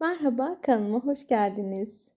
Merhaba, kanalıma hoş geldiniz.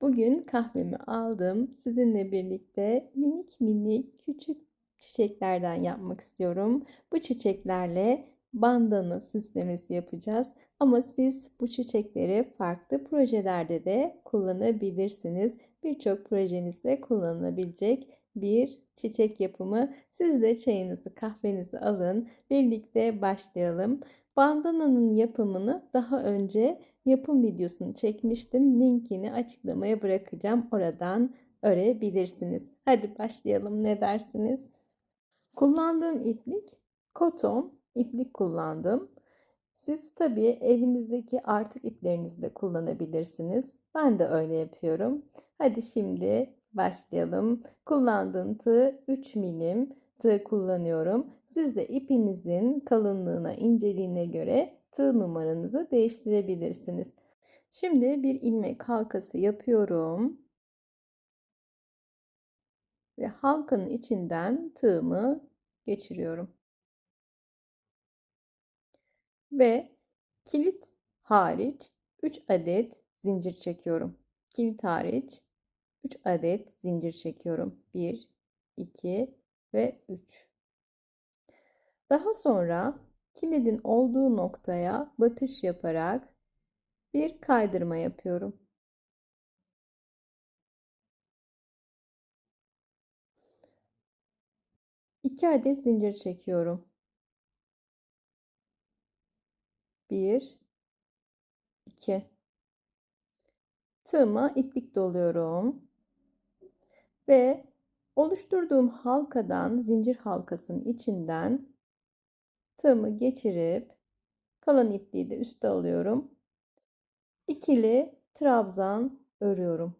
Bugün kahvemi aldım. Sizinle birlikte minik minik küçük çiçeklerden yapmak istiyorum. Bu çiçeklerle bandana süslemesi yapacağız. Ama siz bu çiçekleri farklı projelerde de kullanabilirsiniz. Birçok projenizde kullanılabilecek bir çiçek yapımı. Siz de çayınızı, kahvenizi alın. Birlikte başlayalım. Bandananın yapımını daha önce yapım videosunu çekmiştim. Linkini açıklamaya bırakacağım. Oradan örebilirsiniz. Hadi başlayalım. Ne dersiniz? Kullandığım iplik koton iplik kullandım. Siz tabii evinizdeki artık iplerinizi de kullanabilirsiniz. Ben de öyle yapıyorum. Hadi şimdi başlayalım. Kullandığım tığ 3 milim tığ kullanıyorum. Siz de ipinizin kalınlığına, inceliğine göre tığ numaranızı değiştirebilirsiniz. Şimdi bir ilmek halkası yapıyorum. Ve halkanın içinden tığımı geçiriyorum. Ve kilit hariç 3 adet zincir çekiyorum. Kilit hariç 3 adet zincir çekiyorum. 1, 2 ve 3. Daha sonra kilidin olduğu noktaya batış yaparak bir kaydırma yapıyorum. İki adet zincir çekiyorum. Bir, iki. Tığıma iplik doluyorum. Ve oluşturduğum halkadan, zincir halkasının içinden tığımı geçirip kalan ipliği de üste alıyorum. İkili trabzan örüyorum.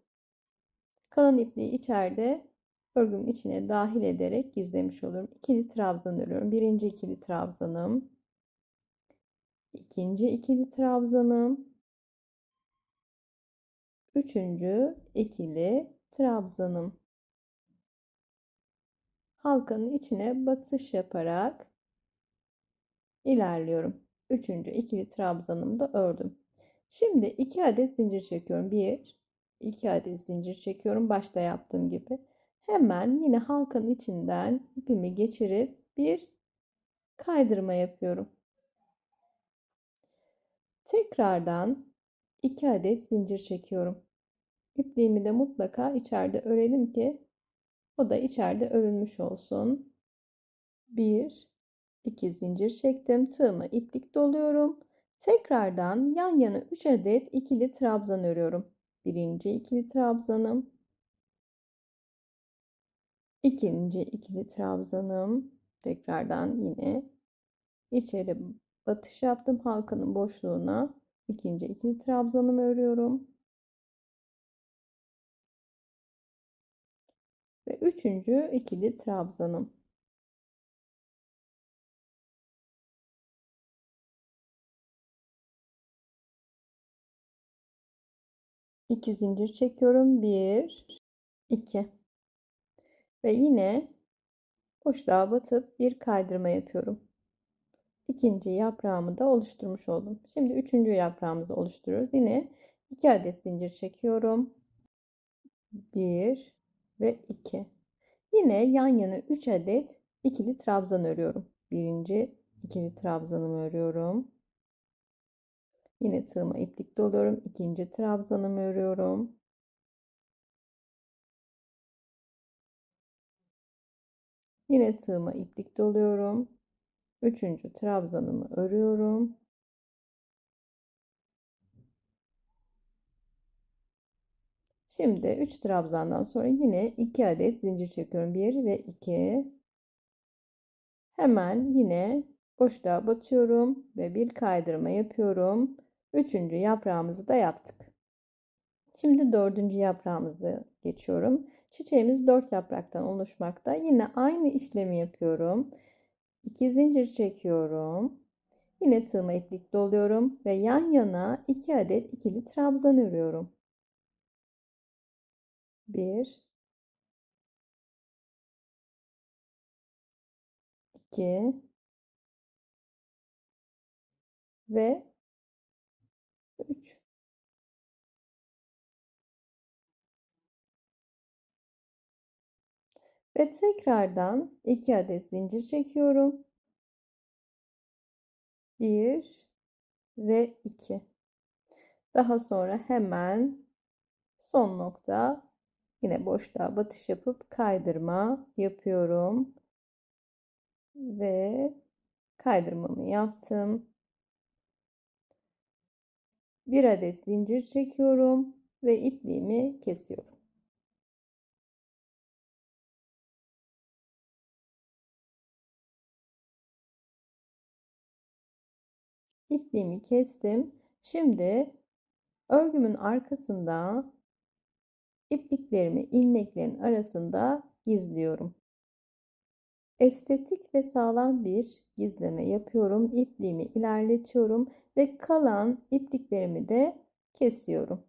Kalan ipliği içeride örgümün içine dahil ederek gizlemiş oluyorum. İkili trabzan örüyorum. Birinci ikili trabzanım. ikinci ikili trabzanım. Üçüncü ikili trabzanım. Halkanın içine batış yaparak ilerliyorum. Üçüncü ikili trabzanımı da ördüm. Şimdi iki adet zincir çekiyorum. Bir, iki adet zincir çekiyorum. Başta yaptığım gibi. Hemen yine halkanın içinden ipimi geçirip bir kaydırma yapıyorum. Tekrardan iki adet zincir çekiyorum. İpliğimi de mutlaka içeride örelim ki o da içeride örülmüş olsun. Bir, iki zincir çektim. Tığımı iplik doluyorum. Tekrardan yan yana 3 adet ikili trabzan örüyorum. Birinci ikili trabzanım. ikinci ikili trabzanım. Tekrardan yine içeri batış yaptım halkanın boşluğuna. ikinci ikili trabzanımı örüyorum. Ve üçüncü ikili trabzanım. 2 zincir çekiyorum. 1 2 ve yine boşluğa batıp bir kaydırma yapıyorum. İkinci yaprağımı da oluşturmuş oldum. Şimdi üçüncü yaprağımızı oluşturuyoruz. Yine 2 adet zincir çekiyorum. 1 ve 2. Yine yan yana 3 adet ikili trabzan örüyorum. Birinci ikili trabzanımı örüyorum. Yine tığıma iplik doluyorum. İkinci trabzanımı örüyorum. Yine tığıma iplik doluyorum. Üçüncü trabzanımı örüyorum. Şimdi 3 trabzandan sonra yine 2 adet zincir çekiyorum. 1 ve 2. Hemen yine boşluğa batıyorum ve bir kaydırma yapıyorum. Üçüncü yaprağımızı da yaptık. Şimdi dördüncü yaprağımızı geçiyorum. Çiçeğimiz dört yapraktan oluşmakta. Yine aynı işlemi yapıyorum. İki zincir çekiyorum. Yine tığıma iplik doluyorum ve yan yana iki adet ikili trabzan örüyorum. Bir, iki ve 3. Ve tekrardan 2 adet zincir çekiyorum. 1 ve 2. Daha sonra hemen son nokta yine boşluğa batış yapıp kaydırma yapıyorum. Ve kaydırmamı yaptım. Bir adet zincir çekiyorum ve ipliğimi kesiyorum. İpliğimi kestim. Şimdi örgümün arkasında ipliklerimi ilmeklerin arasında gizliyorum. Estetik ve sağlam bir gizleme yapıyorum. İpliğimi ilerletiyorum ve kalan ipliklerimi de kesiyorum.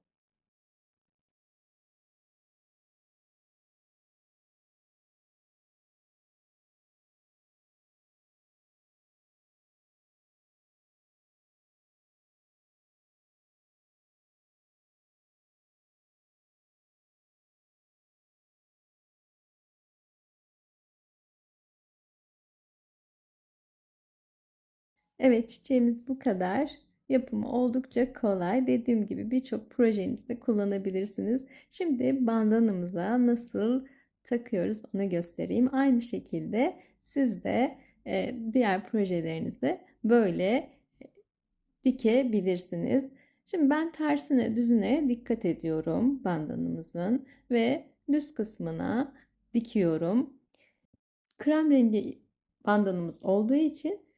Evet çiçeğimiz bu kadar. Yapımı oldukça kolay. Dediğim gibi birçok projenizde kullanabilirsiniz. Şimdi bandanamıza nasıl takıyoruz onu göstereyim. Aynı şekilde siz de e, diğer projelerinizde böyle e, dikebilirsiniz. Şimdi ben tersine düzüne dikkat ediyorum bandanamızın ve düz kısmına dikiyorum. Krem rengi bandanımız olduğu için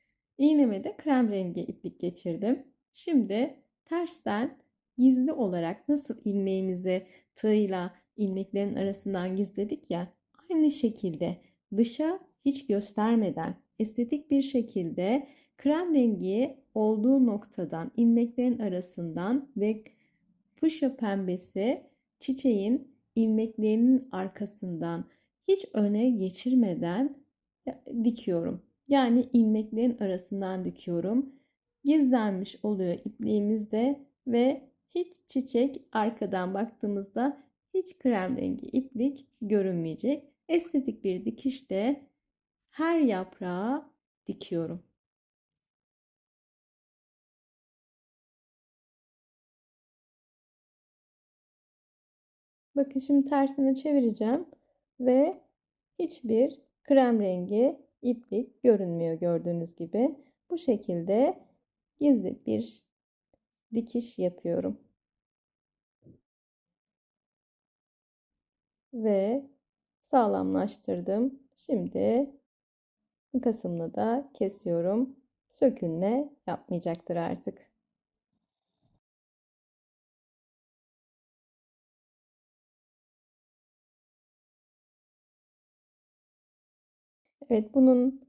İğneme de krem rengi iplik geçirdim. Şimdi tersten gizli olarak nasıl ilmeğimizi tığıyla ilmeklerin arasından gizledik ya aynı şekilde dışa hiç göstermeden estetik bir şekilde krem rengi olduğu noktadan ilmeklerin arasından ve fuşya pembesi çiçeğin ilmeklerinin arkasından hiç öne geçirmeden dikiyorum. Yani ilmeklerin arasından dikiyorum. Gizlenmiş oluyor ipliğimizde ve hiç çiçek arkadan baktığımızda hiç krem rengi iplik görünmeyecek. Estetik bir dikişte her yaprağa dikiyorum. Bakın şimdi tersine çevireceğim ve hiçbir krem rengi iplik görünmüyor gördüğünüz gibi. Bu şekilde gizli bir dikiş yapıyorum. Ve sağlamlaştırdım. Şimdi kısmını da kesiyorum. Sökülme yapmayacaktır artık. Evet bunun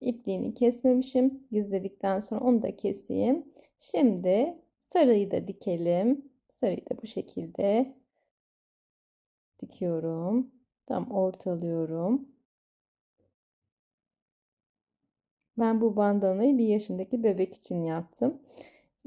ipliğini kesmemişim. Gizledikten sonra onu da keseyim. Şimdi sarıyı da dikelim. Sarıyı da bu şekilde dikiyorum. Tam ortalıyorum. Ben bu bandanayı bir yaşındaki bebek için yaptım.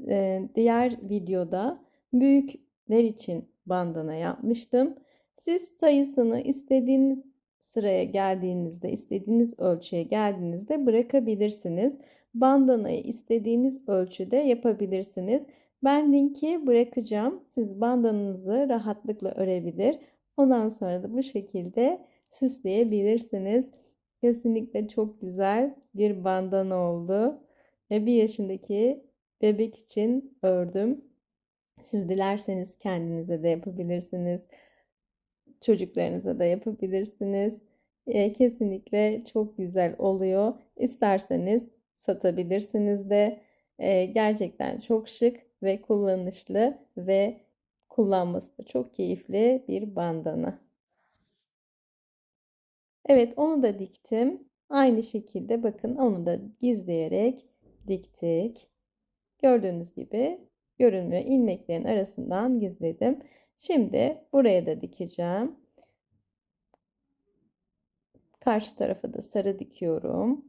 Ee, diğer videoda büyükler için bandana yapmıştım. Siz sayısını istediğiniz sıraya geldiğinizde, istediğiniz ölçüye geldiğinizde bırakabilirsiniz. Bandanayı istediğiniz ölçüde yapabilirsiniz. Ben linki bırakacağım. Siz bandanınızı rahatlıkla örebilir. Ondan sonra da bu şekilde süsleyebilirsiniz. Kesinlikle çok güzel bir bandana oldu. Ve bir yaşındaki bebek için ördüm. Siz dilerseniz kendinize de yapabilirsiniz çocuklarınıza da yapabilirsiniz. E, kesinlikle çok güzel oluyor. İsterseniz satabilirsiniz de. E, gerçekten çok şık ve kullanışlı ve kullanması da çok keyifli bir bandana. Evet onu da diktim. Aynı şekilde bakın onu da gizleyerek diktik. Gördüğünüz gibi görünmüyor. İlmeklerin arasından gizledim. Şimdi buraya da dikeceğim. Karşı tarafa da sarı dikiyorum.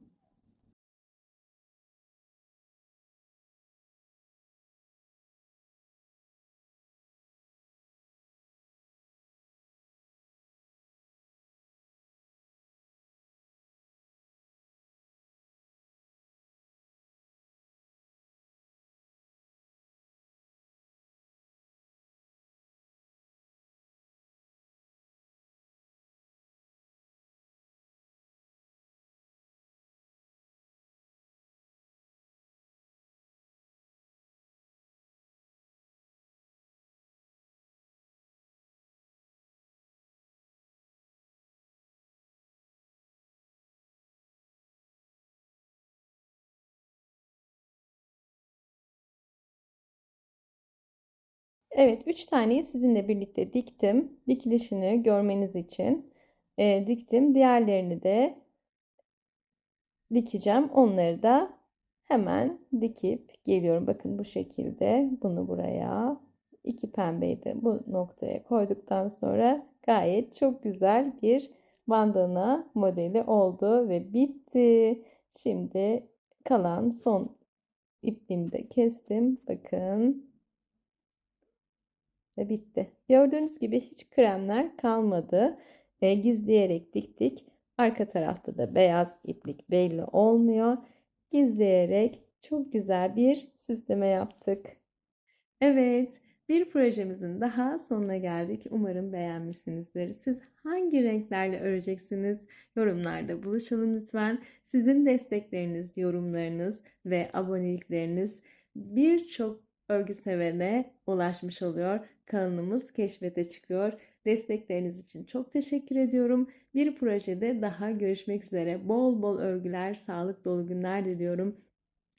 Evet, 3 taneyi sizinle birlikte diktim. Dikilişini görmeniz için e, diktim. Diğerlerini de dikeceğim. Onları da hemen dikip geliyorum. Bakın bu şekilde bunu buraya iki pembeyi de bu noktaya koyduktan sonra gayet çok güzel bir bandana modeli oldu ve bitti. Şimdi kalan son ipliğimi de kestim. Bakın ve bitti. Gördüğünüz gibi hiç kremler kalmadı. E, gizleyerek diktik. Arka tarafta da beyaz iplik belli olmuyor. Gizleyerek çok güzel bir süsleme yaptık. Evet, bir projemizin daha sonuna geldik. Umarım beğenmişsinizdir. Siz hangi renklerle öreceksiniz? Yorumlarda buluşalım lütfen. Sizin destekleriniz, yorumlarınız ve abonelikleriniz birçok örgü sevene ulaşmış oluyor. Kanalımız keşfete çıkıyor. Destekleriniz için çok teşekkür ediyorum. Bir projede daha görüşmek üzere. Bol bol örgüler, sağlık dolu günler diliyorum.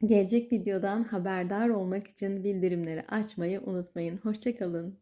Gelecek videodan haberdar olmak için bildirimleri açmayı unutmayın. Hoşçakalın.